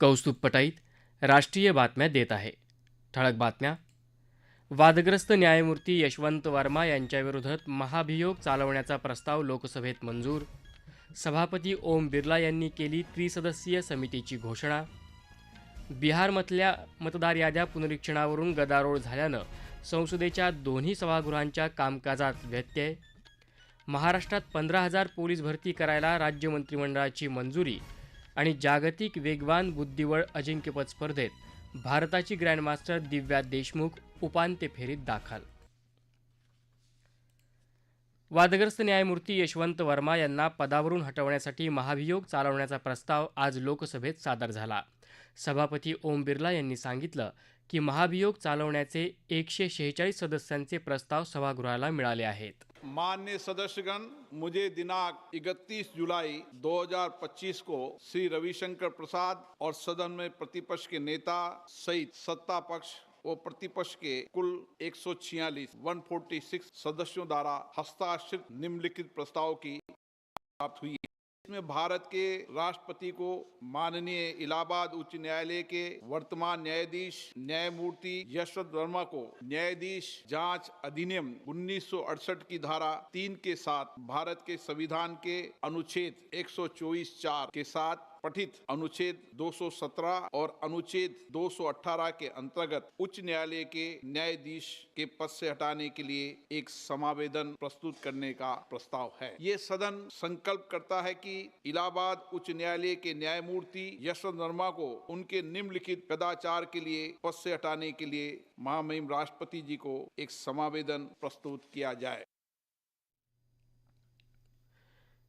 कौस्तुभ पटाईत राष्ट्रीय बातम्या देत आहे. ठळक बातम्या. वादग्रस्त न्यायमूर्ती यशवंत वर्मा यांच्याविरोधात महाभियोग चालवण्याचा प्रस्ताव लोकसभेत मंजूर. सभापती ओम बिर्ला यांनी केली त्रिसदस्यीय समितीची घोषणा. बिहारमधल्या मतदार याद्या पुनरीक्षणावरून गदारोळ झाल्यानं संसदेच्या दोन्ही सभागृहांच्या कामकाजात व्यत्यय. महाराष्ट्रात पंधरा हजार पोलीस भरती करायला राज्य मंत्रिमंडळाची मंजुरी आणि जागतिक वेगवान बुद्धिबळ अजिंक्यपद स्पर्धेत भारताची ग्रँडमास्टर दिव्या देशमुख उपांत्य फेरीत दाखल. वादग्रस्त न्यायमूर्ती यशवंत वर्मा यांना पदावरून हटवण्यासाठी महाभियोग चालवण्याचा प्रस्ताव आज लोकसभेत सादर झाला. सभापती ओम बिर्ला यांनी सांगितलं की महाभियोग चालवण्याचे एकशे शेहेचाळीस सदस्यांचे प्रस्ताव सभागृहाला मिळाले आहेत. मान्य सदस्यगण, मुझे दिनांक 31 जुलाई 2025 को श्री रविशंकर प्रसाद और सदन में प्रतिपक्ष के नेता सहित सत्ता पक्ष व प्रतिपक्ष के कुल 146 146 सदस्यों द्वारा हस्ताक्षरित निम्नलिखित प्रस्ताव की प्राप्त हुई इसमें भारत के राष्ट्रपति को माननीय इलाहाबाद उच्च न्यायालय के वर्तमान न्यायाधीश न्यायमूर्ति यशवंत वर्मा को न्यायाधीश जाँच अधिनियम 1968 की धारा तीन के साथ भारत के संविधान के अनुच्छेद 124 चार के साथ पठित। अनुच्छेद 217 और अनुच्छेद 218 के अंतर्गत उच्च न्यायालय के न्यायाधीश के पद से हटाने के लिए एक समावेदन प्रस्तुत करने का प्रस्ताव है। ये सदन संकल्प करता है कि इलाहाबाद उच्च न्यायालय के न्यायमूर्ति यशवंत वर्मा को उनके निम्नलिखित कदाचार के लिए पद से हटाने के लिए महामहिम राष्ट्रपति जी को एक समावेदन प्रस्तुत किया जाए।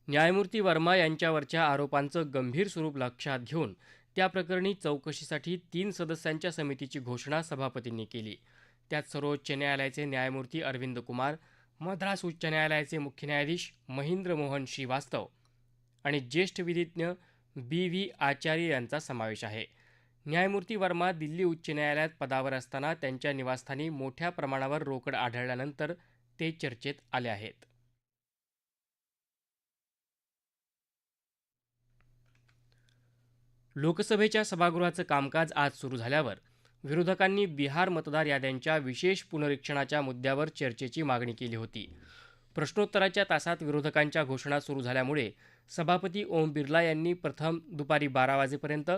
न्यायमूर्ती वर्मा यांच्यावरच्या आरोपांचं गंभीर स्वरूप लक्षात घेऊन त्या प्रकरणी चौकशीसाठी तीन सदस्यांच्या समितीची घोषणा सभापतींनी केली. त्यात सर्वोच्च न्यायालयाचे न्यायमूर्ती अरविंद कुमार मद्रास उच्च न्यायालयाचे मुख्य न्यायाधीश महेंद्र मोहन श्रीवास्तव आणि ज्येष्ठ विधिज्ञ बी व्ही आचार्य यांचा समावेश आहे. न्यायमूर्ती वर्मा दिल्ली उच्च न्यायालयात पदावर असताना त्यांच्या निवासस्थानी मोठ्या प्रमाणावर रोकड आढळल्यानंतर ते चर्चेत आले आहेत. लोकसभेच्या सभागृहाचं कामकाज आज सुरू झाल्यावर विरोधकांनी बिहार मतदार याद्यांच्या विशेष पुनरीक्षणाच्या मुद्द्यावर चर्चेची मागणी केली होती. प्रश्नोत्तराच्या तासात विरोधकांच्या घोषणा सुरू झाल्यामुळे सभापती ओम बिर्ला यांनी प्रथम दुपारी बारा वाजेपर्यंत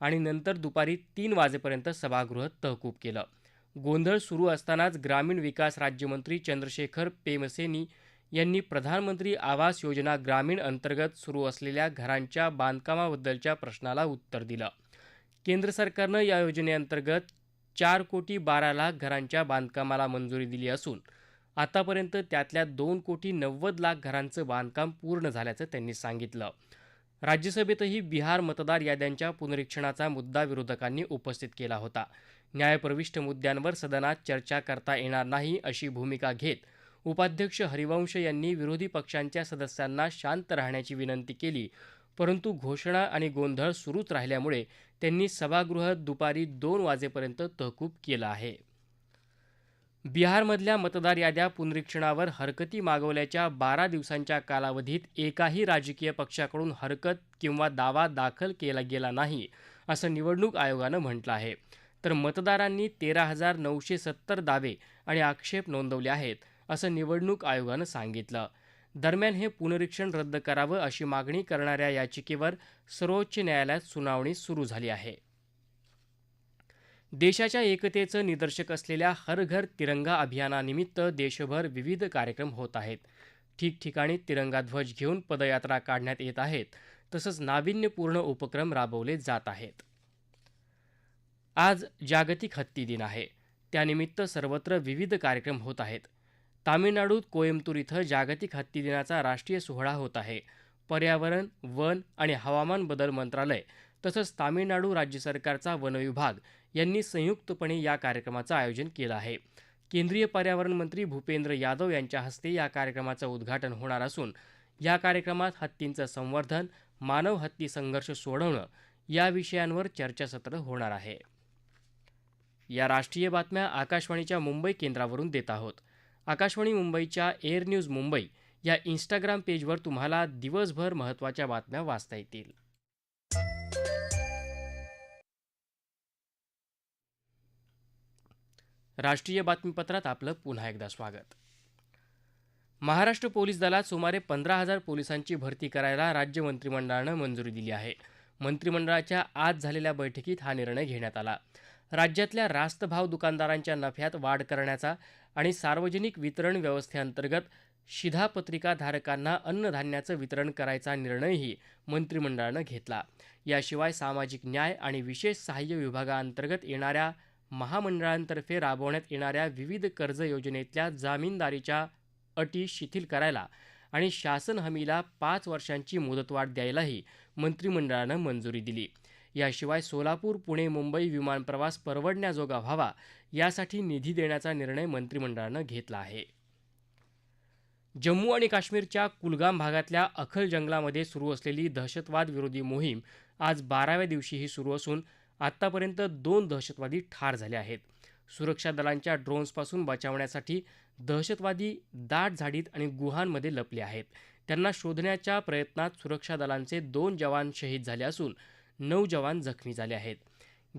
आणि नंतर दुपारी तीन वाजेपर्यंत सभागृह तहकूब केलं. गोंधळ सुरू असतानाच ग्रामीण विकास राज्यमंत्री चंद्रशेखर पेमसेनी यांनी प्रधानमंत्री आवास योजना ग्रामीण अंतर्गत सुरू असलेल्या घरांच्या बांधकामाबद्दलच्या प्रश्नाला उत्तर दिलं. केंद्र सरकारनं या योजनेअंतर्गत चार कोटी बारा लाख घरांच्या बांधकामाला मंजुरी दिली असून आतापर्यंत त्यातल्या दोन कोटी नव्वद लाख घरांचं बांधकाम पूर्ण झाल्याचं त्यांनी सांगितलं. राज्यसभेतही बिहार मतदार याद्यांच्या पुनरीक्षणाचा मुद्दा विरोधकांनी उपस्थित केला होता. न्यायप्रविष्ट मुद्द्यांवर सदनात चर्चा करता येणार नाही अशी भूमिका घेत उपाध्यक्ष हरिवंश यांनी विरोधी पक्षांच्या सदस्यांना शांत राहण्याची विनंती केली परंतु घोषणा आणि गोंधळ सुरूच राहिल्यामुळे त्यांनी सभागृह दुपारी दोन वाजेपर्यंत तहकूब केलं आहे. बिहारमधल्या मतदार याद्या पुनरीक्षणावर हरकती मागवल्याच्या बारा दिवसांच्या कालावधीत एकाही राजकीय पक्षाकडून हरकत किंवा दावा दाखल केला गेला नाही असं निवडणूक आयोगानं म्हटलं आहे. तर मतदारांनी तेरा हजार नऊशे सत्तर दावे आणि आक्षेप नोंदवले आहेत. असं निवडणूक आयोगानं सांगितलं. दरम्यान हे पुनरीक्षण रद्द करावं अशी मागणी करणाऱ्या याचिकेवर सर्वोच्च न्यायालयात सुनावणी सुरू झाली आहे. देशाच्या एकतेचं निदर्शक असलेल्या हर घर तिरंगा अभियानानिमित्त देशभर विविध कार्यक्रम होत आहेत. ठिकठिकाणी तिरंगा ध्वज घेऊन पदयात्रा काढण्यात येत आहेत तसंच नाविन्यपूर्ण उपक्रम राबवले जात आहेत. आज जागतिक हत्ती दिन आहे. त्यानिमित्त सर्वत्र विविध कार्यक्रम होत आहेत. तामिळनाडूत कोयम्बतूर इथं जागतिक हत्ती दिनाचा राष्ट्रीय सोहळा होत आहे. पर्यावरण वन आणि हवामान बदल मंत्रालय तसंच तामिळनाडू राज्य सरकारचा वन विभाग यांनी संयुक्तपणे या कार्यक्रमाचं आयोजन केलं आहे. केंद्रीय पर्यावरण मंत्री भूपेंद्र यादव यांच्या हस्ते या कार्यक्रमाचं उद्घाटन होणार असून या कार्यक्रमात हत्तींचं संवर्धन मानव हत्ती संघर्ष सोडवणं या विषयांवर चर्चासत्र होणार आहे. या राष्ट्रीय बातम्या आकाशवाणीच्या मुंबई केंद्रावरून देत आहोत. आकाशवाणी मुंबईच्या एअर न्यूज मुंबई या इन्स्टाग्राम पेजवर तुम्हाला दिवसभर महत्त्वाच्या बातम्या वाचता येतील. राष्ट्रीय बातमीपत्रात आपलं पुन्हा एकदा स्वागत. महाराष्ट्र पोलीस दलात सुमारे पंधरा हजार पोलिसांची भरती करायला राज्य मंत्रिमंडळानं मंजुरी दिली आहे. मंत्रिमंडळाच्या आज झालेल्या बैठकीत हा निर्णय घेण्यात आला. राज्यातल्या रास्त भाव दुकानदारांच्या नफ्यात वाढ करण्याचा आणि सार्वजनिक वितरण व्यवस्थेअंतर्गत शिधापत्रिकाधारकांना अन्नधान्याचं वितरण करायचा निर्णयही मंत्रिमंडळानं घेतला. याशिवाय सामाजिक न्याय आणि विशेष सहाय्य विभागाअंतर्गत येणाऱ्या महामंडळांतर्फे राबवण्यात येणाऱ्या विविध कर्ज योजनेतल्या जामीनदारीच्या अटी शिथिल करायला आणि शासन हमीला पाच वर्षांची मुदतवाढ द्यायलाही मंत्रिमंडळानं मंजुरी दिली. याशिवाय सोलापूर पुणे मुंबई विमान प्रवास परवडण्याजोगा व्हावा यासाठी निधी देण्याचा निर्णय मंत्रिमंडळानं घेतला आहे. जम्मू आणि काश्मीरच्या कुलगाम भागातल्या अखल जंगलामध्ये सुरू असलेली दहशतवाद विरोधी मोहीम आज बाराव्या दिवशीही सुरू असून आत्तापर्यंत दोन दहशतवादी ठार झाले आहेत. सुरक्षा दलांच्या ड्रोन्सपासून बचावण्यासाठी दहशतवादी दाट झाडीत आणि गुहांमध्ये लपले आहेत. त्यांना शोधण्याच्या प्रयत्नात सुरक्षा दलांचे दोन जवान शहीद झाले असून नऊ जवान जखमी झाले आहेत.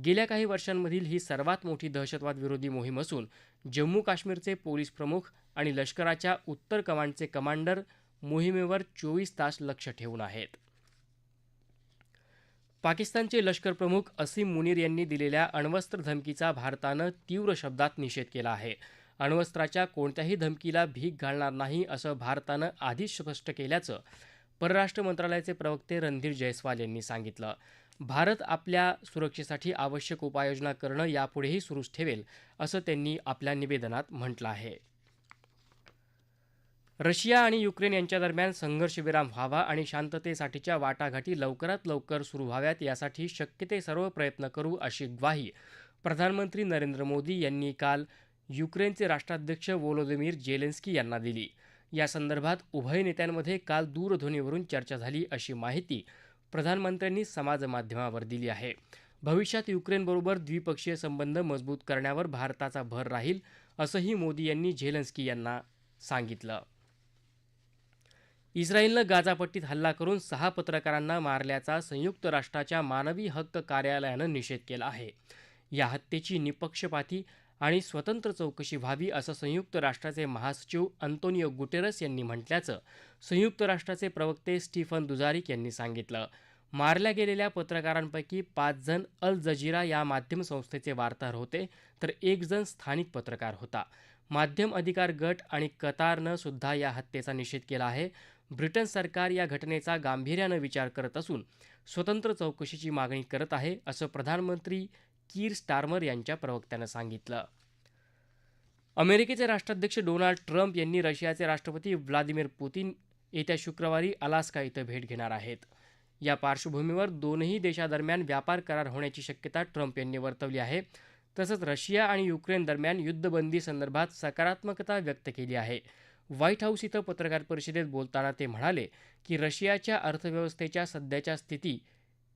गेल्या काही वर्षांमधील ही सर्वात मोठी दहशतवाद विरोधी मोहीम असून जम्मू काश्मीरचे पोलीस प्रमुख आणि लष्कराच्या उत्तर कमांडचे कमांडर मोहिमेवर चोवीस तास लक्ष ठेवून आहेत. पाकिस्तानचे लष्कर प्रमुख असीम मुनीर यांनी दिलेल्या अण्वस्त्र धमकीचा भारतानं तीव्र शब्दात निषेध केला आहे. अण्वस्त्राच्या कोणत्याही धमकीला भीक घालणार नाही असं भारतानं आधीच स्पष्ट केल्याचं परराष्ट्र मंत्रालयाचे प्रवक्ते रणधीर जयस्वाल यांनी सांगितलं. भारत आपल्या सुरक्षेसाठी आवश्यक उपाययोजना करणं यापुढेही सुरूच ठेवेल असं त्यांनी आपल्या निवेदनात म्हटलं आहे. रशिया आणि युक्रेन यांच्या दरम्यान संघर्षविराम व्हावा आणि शांततेसाठीच्या वाटाघाटी लवकरात लवकर सुरू व्हाव्यात यासाठी शक्य ते सर्व प्रयत्न करू अशी ग्वाही प्रधानमंत्री नरेंद्र मोदी यांनी काल युक्रेनचे राष्ट्राध्यक्ष वोलोदिमीर जेलेन्स्की यांना दिली. या संदर्भात उभय नेत्यांमध्ये काल दूरध्वनीवरून चर्चा झाली अशी माहिती प्रधानमंत्र्यांनी समाजमाध्यमावर दिली आहे. भविष्यात युक्रेनबरोबर द्विपक्षीय संबंध मजबूत करण्यावर भारताचा भर राहील असंही मोदी यांनी झेलन्स्की यांना सांगितलं. इस्रायलनं गाजापट्टीत हल्ला करून सहा पत्रकारांना मारल्याचा संयुक्त राष्ट्राच्या मानवी हक्क कार्यालयानं निषेध केला आहे. या हत्येची निपक्षपाती आणि स्वतंत्र चौकशी व्हावी असं संयुक्त राष्ट्राचे महासचिव अंतोनियो गुटेरस यांनी म्हटल्याचं संयुक्त राष्ट्राचे प्रवक्ते स्टीफन दुजारिक यांनी सांगितलं. मारल्या गेलेल्या पत्रकारांपैकी पाच जण अल जजीरा या माध्यम संस्थेचे वार्ताहर होते तर एक जण स्थानिक पत्रकार होता. माध्यम अधिकार गट आणि कतारनं सुद्धा या हत्येचा निषेध केला आहे. ब्रिटन सरकार या घटनेचा गांभीर्यानं विचार करत असून स्वतंत्र चौकशीची मागणी करत आहे असं प्रधानमंत्री कीर स्टार्मर यांच्या प्रवक्त्यानं सांगितलं. अमेरिकेचे राष्ट्राध्यक्ष डोनाल्ड ट्रम्प यांनी रशियाचे राष्ट्रपती व्लादिमीर पुतीन येत्या शुक्रवारी अलास्का इथं भेट घेणार आहेत. या पार्श्वभूमीवर दोनही देशादरम्यान व्यापार करार होण्याची शक्यता ट्रम्प यांनी वर्तवली आहे. तसंच रशिया आणि युक्रेन दरम्यान युद्धबंदी संदर्भात सकारात्मकता व्यक्त केली आहे. व्हाईट हाऊस इथं पत्रकार परिषदेत बोलताना ते म्हणाले की रशियाच्या अर्थव्यवस्थेच्या सध्याच्या स्थिती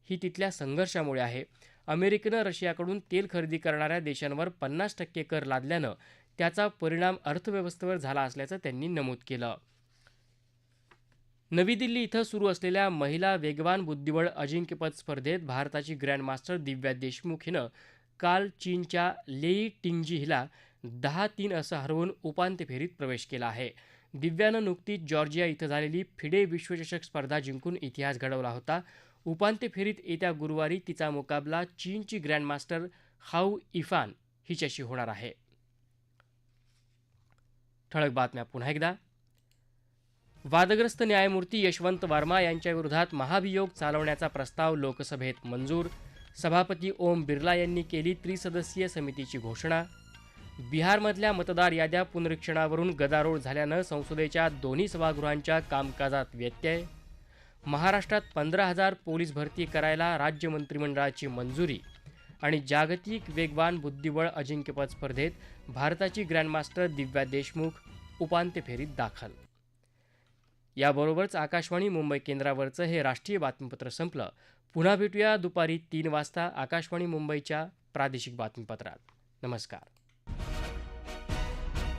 ही तिथल्या संघर्षामुळे आहे. अमेरिकेनं रशियाकडून तेल खरेदी करणाऱ्या देशांवर पन्नास टक्के कर लादल्यानं त्याचा परिणाम अर्थव्यवस्थेवर झाला असल्याचं त्यांनी नमूद केलं. नवी दिल्ली इथं सुरू असलेल्या महिला वेगवान बुद्धिबळ अजिंक्यपद स्पर्धेत भारताची ग्रँडमास्टर दिव्या देशमुख हिनं काल चीनच्या लेई टिंगजी हिला दहा तीन असं हरवून उपांत्य फेरीत प्रवेश केला आहे. दिव्यानं नुकतीच जॉर्जिया इथं झालेली फिडे विश्वचषक स्पर्धा जिंकून इतिहास घडवला होता. उपांत्य फेरीत येत्या गुरुवारी तिचा मुकाबला चीनची ग्रँडमास्टर हाऊ इफान हिच्याशी होणार आहे. ठळक बातम्या पुन्हा एकदा. वादग्रस्त न्यायमूर्ती यशवंत वर्मा यांच्याविरोधात महाभियोग चालवण्याचा प्रस्ताव लोकसभेत मंजूर. सभापती ओम बिर्ला यांनी केली त्रिसदस्यीय समितीची घोषणा. बिहारमधल्या मतदार याद्या पुनरीक्षणावरून गदारोळ झाल्यानं संसदेच्या दोन्ही सभागृहांच्या कामकाजात व्यत्यय. महाराष्ट्रात पंधरा हजार पोलीस भरती करायला राज्य मंत्रिमंडळाची मंजुरी आणि जागतिक वेगवान बुद्धिबळ अजिंक्यपद स्पर्धेत भारताची ग्रँडमास्टर दिव्या देशमुख उपांत्य फेरीत दाखल. याबरोबरच आकाशवाणी मुंबई केंद्रावरचं हे राष्ट्रीय बातमीपत्र संपलं. पुन्हा भेटूया दुपारी तीन वाजता आकाशवाणी मुंबईच्या प्रादेशिक बातमीपत्रात. नमस्कार.